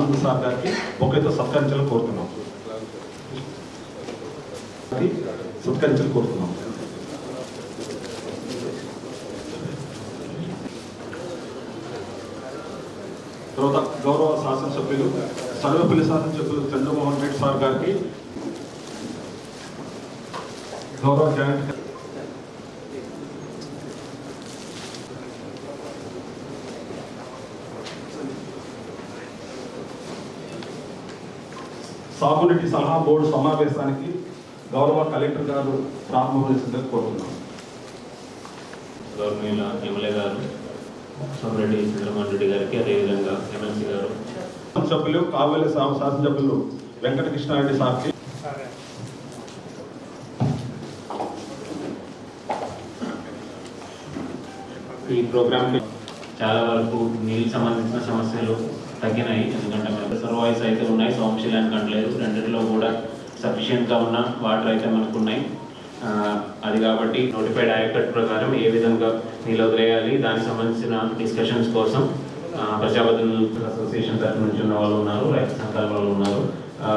Anand sir గారికి ఒకరితో సత్కరించాలని కోరుతున్నాం. సత్కరించాలని కోరుతున్నాం. తర్వాత గౌరవ శాసనసభ్యులు సర్వపల్లి శాసనసభ్యులు చంద్రమోహన్ రెడ్డి సార్ గారికి గౌరవ జాయింట్ సాగునీటి సలహా బోర్డు సమావేశానికి గౌరవ కలెక్టర్ గారు కోరుతున్నాను గవర్నమెంట్ ఎమ్మెల్యే గారు సోమిరెడ్డి చంద్రమోహన్ రెడ్డి గారికి అదేవిధంగా ఎమ్మెల్సీ గారు. సభ్యులు కావలి శాసనసభ్యులు వెంకటకృష్ణారెడ్డి సార్కి. ఈ ప్రోగ్రామ్కి చాలా వరకు నీళ్ళకి సంబంధించిన సమస్యలు తగ్గినాయి. ఎందుకంటే మనకు రిజర్వాయర్స్ అయితే ఉన్నాయి. సోమశిలానికి అంటలేదు రెండింటిలో కూడా సఫిషియెంట్గా ఉన్న వాటర్ అయితే మనకు ఉన్నాయి. అది కాబట్టి నోటిఫైడ్ యాక్ట్ ప్రకారం ఏ విధంగా నీళ్ళు వదిలేయాలి దానికి సంబంధించిన డిస్కషన్స్ కోసం ప్రజాప్రతినిధుల అసోసియేషన్ తరఫు నుంచి ఉన్న వాళ్ళు ఉన్నారు రైతు సంఘాల వాళ్ళు ఉన్నారు. ఆ,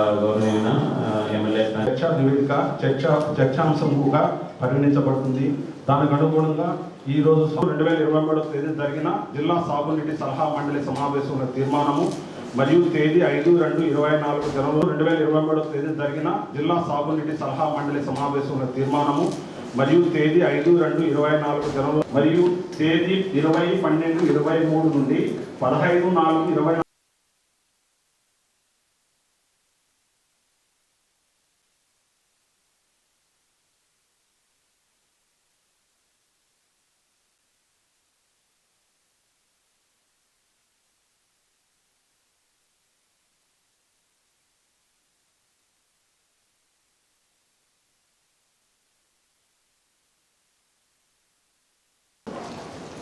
ఎమ్మెల్యే చర్చా నివేదిక చర్చ చర్చాంశముగా పరిగణించబడుతుంది. దానికి అనుగుణంగా ఈ రోజు రెండు వేల ఇరవై మూడవ తేదీ జరిగిన జిల్లా సాగునీటి సలహా మండలి సమావేశంలో తీర్మానము మరియు తేదీ ఐదు రెండు ఇరవై నాలుగు జనంలో రెండు వేల ఇరవై మూడవ తేదీ జరిగిన జిల్లా సాగునీటి సలహా మండలి సమావేశంలో తీర్మానము మరియు తేదీ ఐదు రెండు ఇరవై నాలుగు జనంలో మరియు తేదీ ఇరవై పన్నెండు ఇరవై మూడు నుండి పదహైదు నాలుగు ఇరవై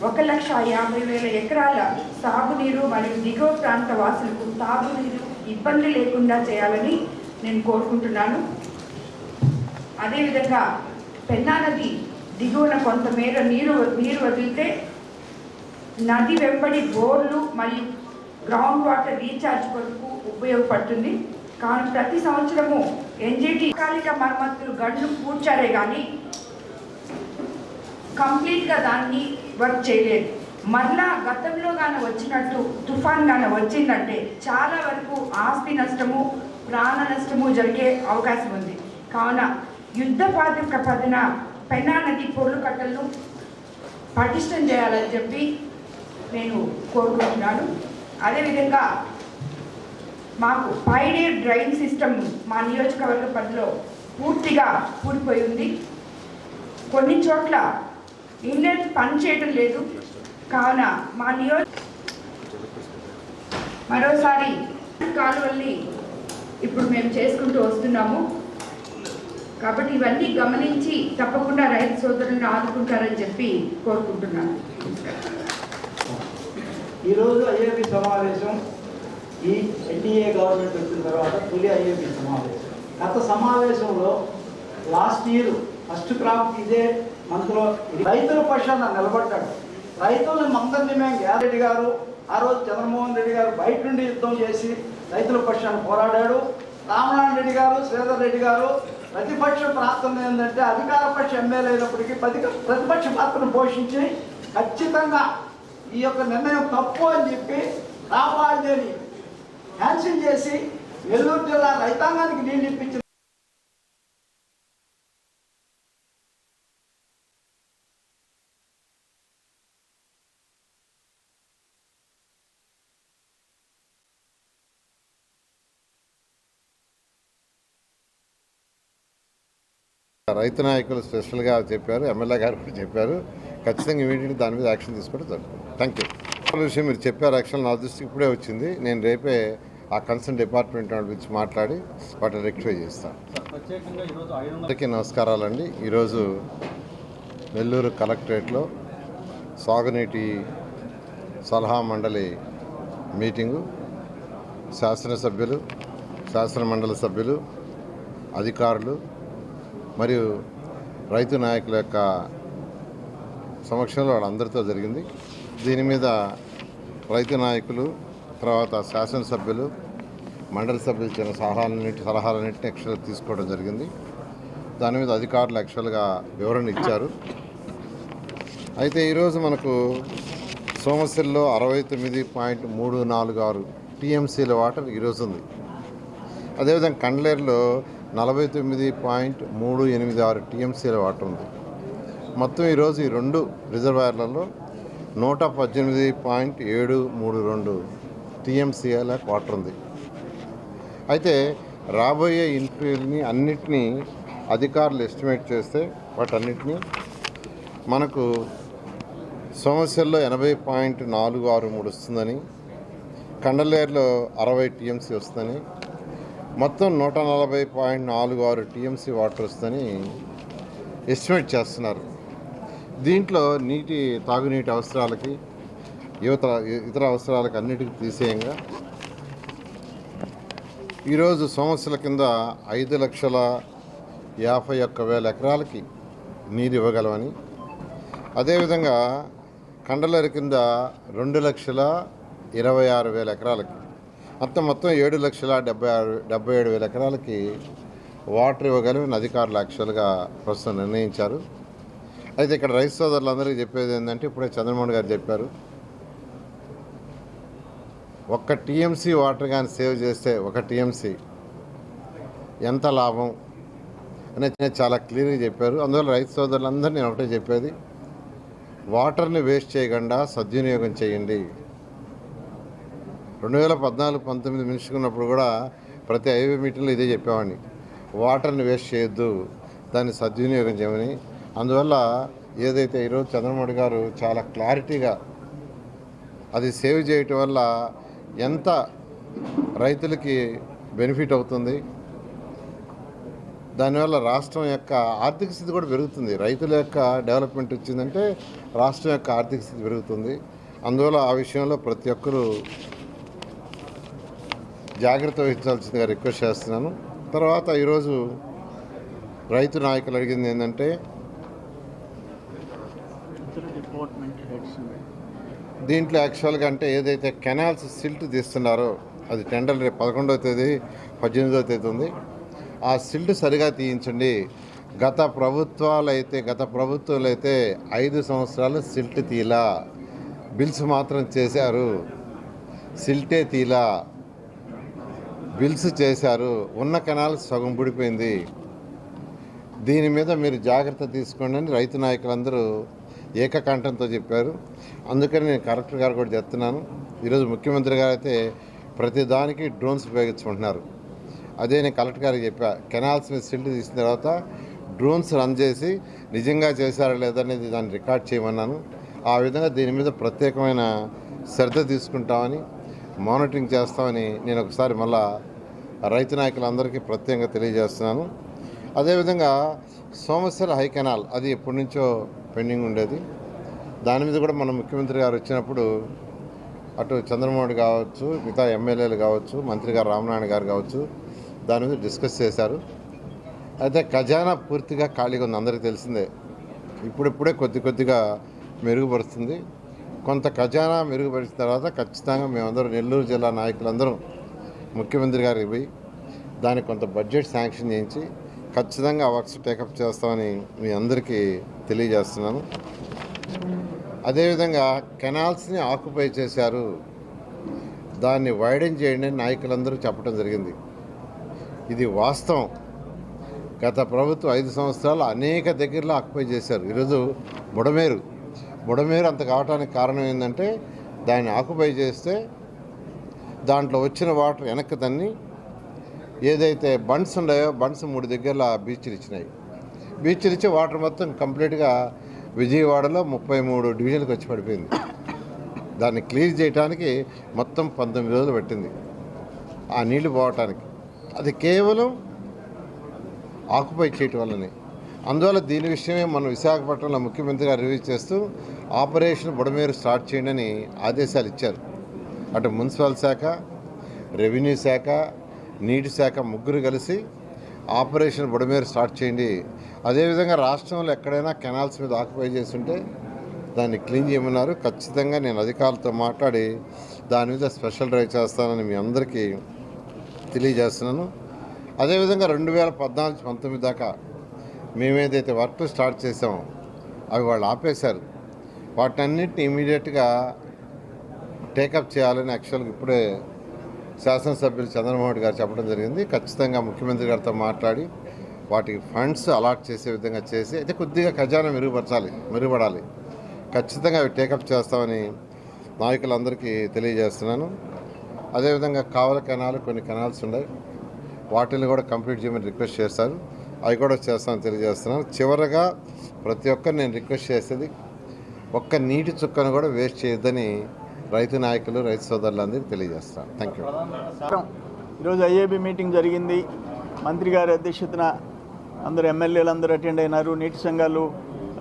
ఒక లక్ష యాభై వేల ఎకరాల సాగునీరు మరియు దిగువ ప్రాంత వాసులకు తాగునీరు ఇబ్బంది లేకుండా చేయాలని నేను కోరుకుంటున్నాను. అదేవిధంగా పెన్నా నది దిగువన కొంతమేర నీరు నీరు వదిలితే నది వెంబడి బోర్లు మరియు గ్రౌండ్ వాటర్ రీఛార్జ్ కొరకు ఉపయోగపడుతుంది. కానీ ప్రతి సంవత్సరము ఎన్జిటి కాలిక మరమ్మతులు గంటలు పూడ్చారే కానీ కంప్లీట్గా దాన్ని వర్క్ చేయలేదు. మరలా గతంలో గాన వచ్చినట్టు తుఫాన్ గాన వచ్చిందంటే చాలా వరకు ఆస్తి నష్టము ప్రాణ నష్టము జరిగే అవకాశం ఉంది. కావున యుద్ధ ప్రాతిప పదిన పెన్నా నది పొర్లు కట్టలను పటిష్టం చేయాలని చెప్పి నేను కోరుకుంటున్నాను. అదేవిధంగా మాకు పైడే డ్రైన్ సిస్టమ్ మా నియోజకవర్గ పరిధిలో పూర్తిగా కూలిపోయి ఉంది. కొన్ని చోట్ల ఇన్లెట్ పనిచేయడం లేదు. కావున మా నియోజ మరోసారి కాలువల్ని ఇప్పుడు మేము చేసుకుంటూ వస్తున్నాము. కాబట్టి ఇవన్నీ గమనించి తప్పకుండా రైతు సోదరులను ఆదుకుంటారని చెప్పి కోరుకుంటున్నాను. ఈరోజు ఐఏపీ సమావేశం ఈ ఎన్డీఏ గవర్నమెంట్ వచ్చిన తర్వాత తొలి ఐఏపీ సమావేశం. గత సమావేశంలో లాస్ట్ ఇయర్ ఫస్ట్ క్రాప్ ఇదే మనసులో రైతుల పక్షాన నిలబడ్డాడు. రైతులను అందరినీ మేము గ్యారెడ్డి గారు ఆ రోజు చంద్రమోహన్ రెడ్డి గారు బయట నుండి యుద్ధం చేసి రైతుల పక్షాన పోరాడాడు. రామనారాయణ రెడ్డి గారు శ్రీధర్ రెడ్డి గారు ప్రతిపక్ష ప్రాంతం ఏంటంటే అధికార పక్ష ఎమ్మెల్యే అయినప్పటికీ ప్రతి- ప్రతిపక్ష పాత్రను పోషించి ఖచ్చితంగా ఈ యొక్క నిర్ణయం తప్పు అని చెప్పి రావాలని క్యాన్సిల్ చేసి నెల్లూరు జిల్లా రైతాంగానికి నీళ్ళు ఇప్పించిన రైతు నాయకులు స్పెషల్గా చెప్పారు ఎమ్మెల్యే గారు కూడా చెప్పారు. ఖచ్చితంగా ఇమీడియట్గా దాని మీద యాక్షన్ తీసుకోవడం జరుగుతుంది. థ్యాంక్ యూ విషయం మీరు చెప్పారు యాక్షన్ నా దృష్టికి ఇప్పుడే వచ్చింది. నేను రేపే ఆ కన్సర్న్ డిపార్ట్మెంట్ వాళ్ళ గురించి మాట్లాడి వాటిని రెక్టిఫై చేస్తాను అందరికీ నమస్కారాలండి. ఈరోజు నెల్లూరు కలెక్టరేట్లో సాగునీటి సలహా మండలి మీటింగు శాసనసభ్యులు శాసన మండలి సభ్యులు అధికారులు మరియు రైతు నాయకుల యొక్క సమక్షంలో వాళ్ళందరితో జరిగింది. దీని మీద రైతు నాయకులు తర్వాత శాసనసభ్యులు మండలి సభ్యులు ఇచ్చిన సలహాలన్నింటి సలహాలన్నింటినీ యాక్చువల్గా తీసుకోవడం జరిగింది. దాని మీద అధికారులు యాక్చువల్గా వివరణ ఇచ్చారు. అయితే ఈరోజు మనకు సోమశిల్లో అరవై తొమ్మిది పాయింట్ మూడు నాలుగు ఆరు టీఎంసీల వాటర్ ఈరోజు ఉంది. అదేవిధంగా కండ్లేరులో నలభై తొమ్మిది పాయింట్ మూడు ఎనిమిది ఆరు టీఎంసీల వాటర్ ఉంది. మొత్తం ఈరోజు ఈ రెండు రిజర్వాయర్లలో నూట పద్దెనిమిది పాయింట్ ఏడు మూడు రెండు టీఎంసీల వాటర్ ఉంది. అయితే రాబోయే ఇన్ఫ్యూల్ని అన్నిటినీ అధికారులు ఎస్టిమేట్ చేస్తే వాటన్నిటినీ మనకు సమస్యల్లో ఎనభై పాయింట్ నాలుగు ఆరు మూడు వస్తుందని కండలేరులో అరవై టీఎంసీ వస్తుందని మొత్తం నూట నలభై పాయింట్ నాలుగు ఆరు టీఎంసీ వాటర్ వస్తుందని ఎస్టిమేట్ చేస్తున్నారు. దీంట్లో నీటి తాగునీటి అవసరాలకి యువత ఇతర అవసరాలకు అన్నిటికీ తీసేయంగా. ఈరోజు సంవత్సరాల కింద ఐదు లక్షల యాభై ఒక్క వేల ఎకరాలకి నీరు ఇవ్వగలమని. అదేవిధంగా కండలేరు కింద రెండు లక్షల ఇరవై ఆరు వేల ఎకరాలకి మొత్తం మొత్తం ఏడు లక్షల డెబ్బై ఆరు డెబ్బై ఏడు వేల ఎకరాలకి వాటర్ ఇవ్వగలమని అధికారులు యాక్చువల్గా ప్రస్తుతం నిర్ణయించారు. అయితే ఇక్కడ రైతు సోదరులందరికీ చెప్పేది ఏంటంటే ఇప్పుడే చంద్రమోహన్ గారు చెప్పారు. ఒక్క టీఎంసీ వాటర్ కానీ సేవ్ చేస్తే ఒక టీఎంసీ ఎంత లాభం అనేది చాలా క్లియర్గా చెప్పారు. అందువల్ల రైతు సోదరులందరూ నేను ఒకటే చెప్పేది వాటర్ని వేస్ట్ చేయకుండా సద్వినియోగం చేయండి. రెండు వేల పద్నాలుగు పంతొమ్మిది మినిస్టర్ కూడా ప్రతి హైవే మీటింగ్లో ఇదే చెప్పేవాడిని. వాటర్ని వేస్ట్ చేయొద్దు దాన్ని సద్వినియోగం చేయమని. అందువల్ల ఏదైతే ఈరోజు చంద్రమౌళి గారు చాలా క్లారిటీగా అది సేవ్ చేయటం వల్ల ఎంత రైతులకి బెనిఫిట్ అవుతుంది దానివల్ల రాష్ట్రం యొక్క ఆర్థిక స్థితి కూడా పెరుగుతుంది. రైతుల యొక్క డెవలప్మెంట్ వచ్చిందంటే రాష్ట్రం యొక్క ఆర్థిక స్థితి పెరుగుతుంది. అందువల్ల ఆ విషయంలో ప్రతి ఒక్కరూ జాగ్రత్త వహించాల్సిందిగా రిక్వెస్ట్ చేస్తున్నాను. తర్వాత ఈరోజు రైతు నాయకులు అడిగింది ఏంటంటే దీంట్లో యాక్చువల్గా అంటే ఏదైతే కెనాల్స్ సిల్ట్ తీస్తున్నారో అది టెండర్ రేపు పదకొండవ తేదీ పద్దెనిమిదవ తేదీ ఉంది. ఆ సిల్ట్ సరిగా తీయించండి. గత ప్రభుత్వాలు అయితే గత ప్రభుత్వాలు అయితే ఐదు సంవత్సరాలు సిల్ట్ తీలా. బిల్స్ మాత్రం చేశారు. సిల్టే తీలా. బిల్స్ చేశారు. ఉన్న కెనాల్ సగం పడిపోయింది దీని మీద మీరు జాగ్రత్త తీసుకోండి అని రైతు నాయకులందరూ ఏకకంఠంతో చెప్పారు. అందుకని నేను కలెక్టర్ గారు కూడా చెప్తున్నాను. ఈరోజు ముఖ్యమంత్రి గారు అయితే ప్రతి దానికి డ్రోన్స్ ఉపయోగించుకుంటున్నారు. అదే నేను కలెక్టర్ గారికి చెప్పా కెనాల్స్ మీద సిల్ట్ తీసిన తర్వాత డ్రోన్స్ రన్ చేసి నిజంగా చేశారా లేదనేది దాన్ని రికార్డ్ చేయమన్నాను. ఆ విధంగా దీని మీద ప్రత్యేకమైన శ్రద్ధ తీసుకుంటామని మానిటరింగ్ చేస్తామని నేను ఒకసారి మళ్ళా రైతు నాయకులందరికీ ప్రత్యేకంగా తెలియజేస్తున్నాను. అదేవిధంగా సోమశిల హైకెనాల్ అది ఎప్పటి నుంచో పెండింగ్ ఉండేది. దాని మీద కూడా మన ముఖ్యమంత్రి గారు వచ్చినప్పుడు అటు చంద్రమోహన్ కావచ్చు మిగతా ఎమ్మెల్యేలు కావచ్చు మంత్రి గారు రామనారాయణ గారు కావచ్చు దాని మీద డిస్కస్ చేశారు. అయితే ఖజానా పూర్తిగా ఖాళీగా ఉంది. అందరికీ తెలిసిందే. ఇప్పుడిప్పుడే కొద్ది కొద్దిగా మెరుగుపరుస్తుంది. కొంత ఖజానా మెరుగుపరిచిన తర్వాత ఖచ్చితంగా మేమందరం నెల్లూరు జిల్లా నాయకులందరం ముఖ్యమంత్రి గారికి పోయి దానికి కొంత బడ్జెట్ శాంక్షన్ చేయించి ఖచ్చితంగా వర్క్స్ టేకప్ చేస్తామని మీ అందరికీ తెలియజేస్తున్నాను. అదేవిధంగా కెనాల్స్ని ఆక్యుపై చేశారు. దాన్ని వైడెన్ చేయండి నాయకులందరూ చెప్పడం జరిగింది. ఇది వాస్తవం. గత ప్రభుత్వం ఐదు సంవత్సరాలు అనేక దగ్గరలో ఆక్యుపై చేశారు. ఈరోజు బుడమేరు. బుడమేరు అంత కావడానికి కారణం ఏంటంటే దాన్ని ఆక్యుపై చేస్తే దాంట్లో వచ్చిన వాటర్ వెనక్కి తన్ని ఏదైతే బండ్స్ ఉన్నాయో బండ్స్ మూడు దగ్గరలో బీచ్లు ఇచ్చినాయి. బీచ్లు ఇచ్చి వాటర్ మొత్తం కంప్లీట్గా విజయవాడలో ముప్పై మూడు డివిజన్లకు వచ్చి పడిపోయింది. దాన్ని క్లీన్ చేయడానికి మొత్తం పంతొమ్మిది రోజులు పట్టింది. ఆ నీళ్ళు పోవటానికి. అది కేవలం ఆక్యుపై చేయటం వల్లనే. అందువల్ల దీని విషయమే మనం విశాఖపట్నంలో ముఖ్యమంత్రి గారు రివ్యూ చేస్తూ ఆపరేషన్ బుడమేరు స్టార్ట్ చేయండి ఆదేశాలు ఇచ్చారు. అటు మున్సిపల్ శాఖ రెవెన్యూ శాఖ నీటి శాఖ ముగ్గురు కలిసి ఆపరేషన్ బుడమేరు స్టార్ట్ చేయండి. అదేవిధంగా రాష్ట్రంలో ఎక్కడైనా కెనాల్స్ మీద ఆక్యుపై చేస్తుంటే దాన్ని క్లీన్ చేయమన్నారు. ఖచ్చితంగా నేను అధికారులతో మాట్లాడి దాని మీద స్పెషల్ డ్రైవ్ చేస్తానని మీ అందరికీ తెలియజేస్తున్నాను. అదేవిధంగా రెండు వేల పద్నాలుగు పంతొమ్మిది దాకా మేమేదైతే వర్క్ స్టార్ట్ చేసామో అవి వాళ్ళు ఆపేశారు. వాటన్నిటిని ఇమీడియట్గా టేకప్ చేయాలని యాక్చువల్గా ఇప్పుడే శాసనసభ్యులు చంద్రమోహన్ గారు చెప్పడం జరిగింది. ఖచ్చితంగా ముఖ్యమంత్రి గారితో మాట్లాడి వాటికి ఫండ్స్ అలాట్ చేసే విధంగా చేసి అయితే కొద్దిగా ఖజానా మెరుగుపరచాలి మెరుగుపడాలి. ఖచ్చితంగా అవి టేకప్ చేస్తామని నాయకులందరికీ తెలియజేస్తున్నాను. అదేవిధంగా కావల కెనాలు కొన్ని కెనాల్స్ ఉన్నాయి. వాటిని కూడా కంప్లీట్ చేయమని రిక్వెస్ట్ చేస్తారు అవి కూడా చేస్తామని తెలియజేస్తున్నాను. చివరగా ప్రతి ఒక్కరు నేను రిక్వెస్ట్ చేసేది ఒక్క నీటి చుక్కను కూడా వేస్ట్ చేయొద్దని రైతు నాయకులు రైతు సోదరులందరికీ తెలియజేస్తాను. థ్యాంక్ యూ ఈరోజు ఐఏబి మీటింగ్ జరిగింది. మంత్రి గారి అధ్యక్షతన అందరు ఎమ్మెల్యేలు అందరూ అటెండ్ అయినారు. నీటి సంఘాలు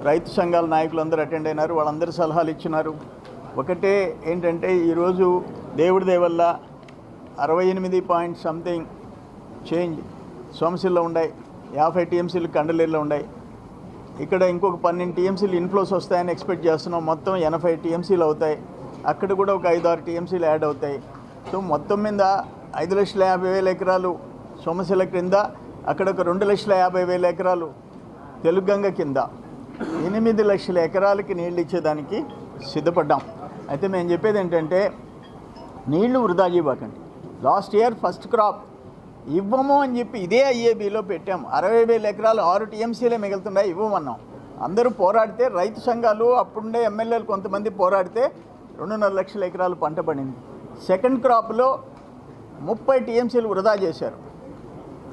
రైతు సంఘాల నాయకులు అందరూ అటెండ్ అయినారు. వాళ్ళందరూ సలహాలు ఇచ్చినారు. ఒకటే ఏంటంటే ఈరోజు దేవుడి దేవల్ల అరవై ఎనిమిది పాయింట్ సంథింగ్ చేంజ్ సోమశిల్లో ఉన్నాయి యాభై టీఎంసీలు కండలేరులో ఉన్నాయి ఇక్కడ ఇంకొక పన్నెండు టీఎంసీలు ఇన్ఫ్లోస్ వస్తాయని ఎక్స్పెక్ట్ చేస్తున్నాం. మొత్తం ఎనభై టీఎంసీలు అవుతాయి. అక్కడ కూడా ఒక ఐదు ఆరు టీఎంసీలు యాడ్ అవుతాయి. సో మొత్తం మీద ఐదు లక్షల యాభై వేల ఎకరాలు సోమశిల క్రింద అక్కడ ఒక రెండు లక్షల యాభై వేల ఎకరాలు తెలుగంగ కింద. ఎనిమిది లక్షల ఎకరాలకి నీళ్ళు ఇచ్చేదానికి సిద్ధపడ్డాం. అయితే మేము చెప్పేది ఏంటంటే నీళ్ళు వృధా చేయబాకండి. లాస్ట్ ఇయర్ ఫస్ట్ క్రాప్ ఇవ్వము అని చెప్పి ఇదే ఐఏబీలో పెట్టాం. అరవై వేల ఎకరాలు ఆరు టీఎంసీలే మిగులుతున్నాయి ఇవ్వమన్నాం. అందరూ పోరాడితే రైతు సంఘాలు అప్పుడుండే ఎమ్మెల్యేలు కొంతమంది పోరాడితే రెండున్నర లక్షల ఎకరాలు పంట పడింది. సెకండ్ క్రాప్లో ముప్పై టీఎంసీలు వృధా చేశారు.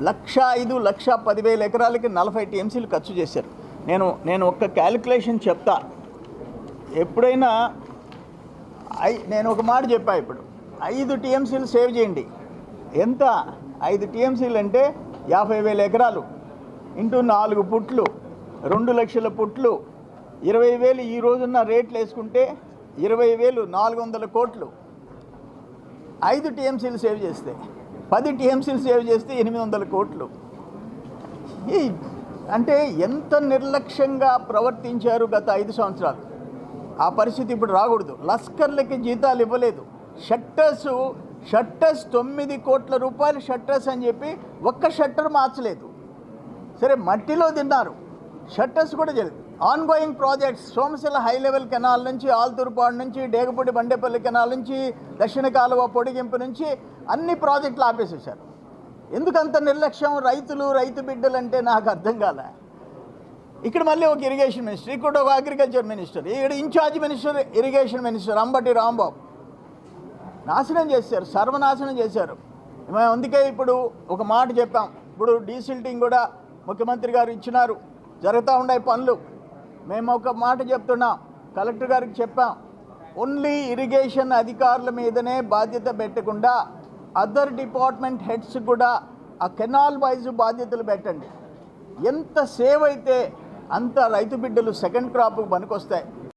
లక్ష ఐదు లక్ష పదివేల ఎకరాలకి నలభై టీఎంసీలు ఖర్చు చేశారు. నేను నేను ఒక్క క్యాలిక్యులేషన్ చెప్తా. ఎప్పుడైనా ఐ నేను ఒక మాట చెప్పా ఇప్పుడు. ఐదు టీఎంసీలు సేవ్ చేయండి. ఎంత? ఐదు టీఎంసీలు అంటే యాభై వేల ఎకరాలు ఇంటూ నాలుగు పుట్లు రెండు లక్షల పుట్లు ఇరవై వేలు ఈ రోజున్న రేట్లు వేసుకుంటే ఇరవై వేలు నాలుగు వందల కోట్లు. ఐదు టీఎంసీలు సేవ్ చేస్తే పది టీఎంసీలు సేవ్ చేస్తే ఎనిమిది వందల కోట్లు. ఈ అంటే ఎంత నిర్లక్ష్యంగా ప్రవర్తించారు గత ఐదు సంవత్సరాలు? ఆ పరిస్థితి ఇప్పుడు రాకూడదు. లస్కర్లకి జీతాలు ఇవ్వలేదు. షట్టర్స్ షట్టర్స్ తొమ్మిది కోట్ల రూపాయలు షట్టర్స్ అని చెప్పి ఒక్క షట్టర్ మార్చలేదు. సరే మట్టిలో తిన్నారు. షట్టర్స్ కూడా జరిగింది ongoing projects Somasila high level canal నుంచి ఆల్తూరుపాడు నుంచి డేగపూడి బండేపల్లి కెనాల్ నుంచి దక్షిణ కాలువ పొడిగింపు నుంచి అన్ని ప్రాజెక్టులు ఆపేసేశారు ఎందుకంత నిర్లక్ష్యం? రైతులు రైతు బిడ్డలు అంటే నాకు అర్థం కాలే. ఇక్కడ మళ్ళీ ఒక ఇరిగేషన్ మినిస్టర్ ఇక్కడ ఒక అగ్రికల్చర్ మినిస్టర్ ఇక్కడ in-charge minister irrigation minister Ambati Rambabu. నాశనం చేశారు సర్వనాశనం చేశారు. మేము అందుకే ఇప్పుడు ఒక మాట చెప్పాం. ఇప్పుడు డీసిల్టింగ్ కూడా ముఖ్యమంత్రి గారు ఇచ్చినారు. జరుగుతూ ఉన్నాయి పనులు. మేము ఒక మాట చెప్తున్నాం. కలెక్టర్ గారికి చెప్పాం. ఓన్లీ ఇరిగేషన్ అధికారుల మీదనే బాధ్యత పెట్టకుండా అదర్ డిపార్ట్మెంట్ హెడ్స్ కూడా ఆ కెనాల్ వైజ్ బాధ్యతలు పెట్టండి. ఎంత సేవ్ అయితే అంత రైతు బిడ్డలు సెకండ్ క్రాప్ పనికొస్తాయి.